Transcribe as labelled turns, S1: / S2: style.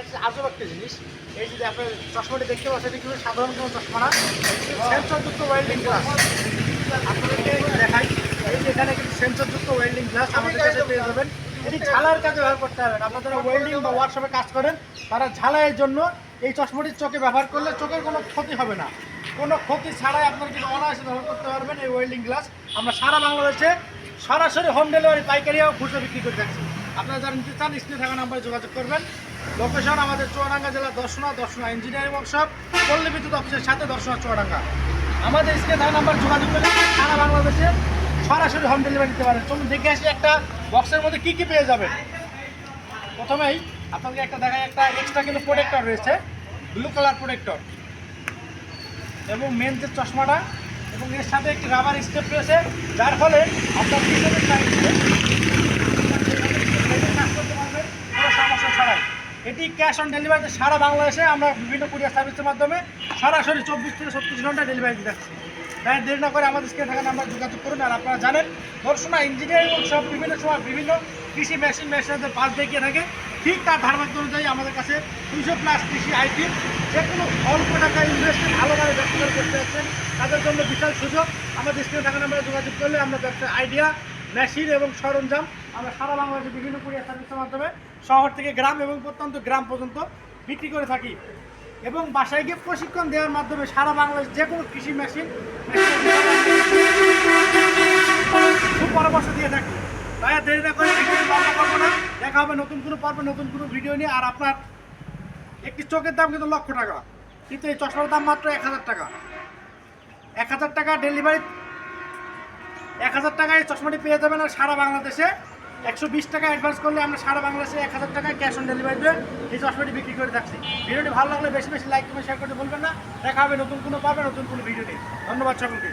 S1: একটা জিনিস। এই যদি আপনার চশমাটি দেখতে চশমা না। সেন্সরযুক্ত ওয়েল্ডিং গ্লাস এই ওয়েল্ডিং গ্লাস এটি ঝালাইয়ের কাজে ব্যবহার করতে হবে আপনারা ওয়েল্ডিং বা কাজ করেন, তারা ঝালাইয়ের জন্য এই চশমাটির চোখে ব্যবহার করলে চোখের কোনো ক্ষতি হবে না। কোনো ক্ষতি ছাড়াই আপনারা কিন্তু অনায়াসে ব্যবহার করতে পারবেন এই ওয়েল্ডিং গ্লাস আমরা সারা বাংলাদেশে সরাসরি হোম ডেলিভারি পাইকারি ও খুচরো বিক্রি করে থাকছি আপনারা যারা নিতে চান, স্ক্রিনে থাকা নাম্বারে যোগাযোগ করবেন। লোকেশন আমাদের চুয়াডাঙ্গা জেলা দর্শনা দর্শনা ইঞ্জিনিয়ারিং ওয়ার্কশপ পল্লী বিদ্যুৎ অফিসের সাথে দর্শনা চুয়াডাঙ্গা। আমাদের স্ক্রিনে থাকা নাম্বার যোগাযোগ করলে সারা বাংলাদেশে সরাসরি হোম ডেলিভারি দিতে পারেন। চলুন দেখে আসি একটা বক্সের মধ্যে কী কী পেয়ে যাবেন। প্রথমেই আপনাকে একটা দেখায় একটা এক্সট্রা কিন্তু প্রোটেক্টর রয়েছে ব্লু কালার প্রোটেক্টর এবং মেন যে চশমাটা, এবং এর সাথে একটি রাবার স্টেপ রয়েছে, যার ফলে আপনার কাজ করতে পারবেন কোনো সমস্যা ছাড়াই এটি ক্যাশ অন ডেলিভারিতে সারা বাংলাদেশে আমরা বিভিন্ন কুরিয়ার সার্ভিসের মাধ্যমে সরাসরি চব্বিশ থেকে ছত্রিশ ঘণ্টা ডেলিভারি থাকছি তাই দেরি না করে আমাদের স্ক্রিনে থাকা নাম্বার যোগাযোগ করুন আর আপনারা জানেন দর্শনা ইঞ্জিনিয়ারিং সব বিভিন্ন সময় বিভিন্ন কৃষি মেশিন মেশিনের পাশ দেখিয়ে থাকে। ঠিক তার ধারণা অনুযায়ী আমাদের কাছে দুশো প্লাস কৃষি আইটি যে কোনো অল্প টাকা ইনভেস্টমেন্ট ভালোভাবে ব্যবসা করতে যাচ্ছেন তাদের জন্য বিশাল সুযোগ। আমাদের স্ক্রিনে থাকা নাম্বারে যোগাযোগ করলে আমরা ব্যবসার আইডিয়া মেশিন এবং সরঞ্জাম আমরা সারা বাংলাদেশে বিভিন্ন কুরিয়ার সার্ভিসের মাধ্যমে শহর থেকে গ্রাম এবং প্রত্যন্ত গ্রাম পর্যন্ত বিক্রি করে থাকি। এবং বাসায় গিয়ে প্রশিক্ষণ দেওয়ার মাধ্যমে সারা বাংলাদেশ যে কোনো কৃষি মেশিন, খুব পরামর্শ দিয়ে থাকি। তাই দেরি না করে দেখা হবে নতুন কোনো পর্বে, নতুন কোনো ভিডিও নিয়ে। আর আপনার একটি চোখের দাম কিন্তু লক্ষ টাকা। কিন্তু এই চশমার দাম মাত্র এক হাজার টাকা। এক হাজার টাকা ডেলিভারি, এক হাজার টাকায় চশমাটি পেয়ে যাবেন আর সারা বাংলাদেশে একশো বিশ টাকা অ্যাডভান্স করলে আমরা সারা বাংলাদেশে এক হাজার টাকায় ক্যাশ অন ডেলিভারি দিয়ে এই চশমাটি বিক্রি করে থাকছি। ভিডিওটি ভালো লাগলে বেশি বেশি লাইক কমেন্ট শেয়ার করতে বলবেন না। দেখা হবে নতুন কোনো পাবে নতুন কোনো ভিডিও নিয়ে। ধন্যবাদ সকলকে।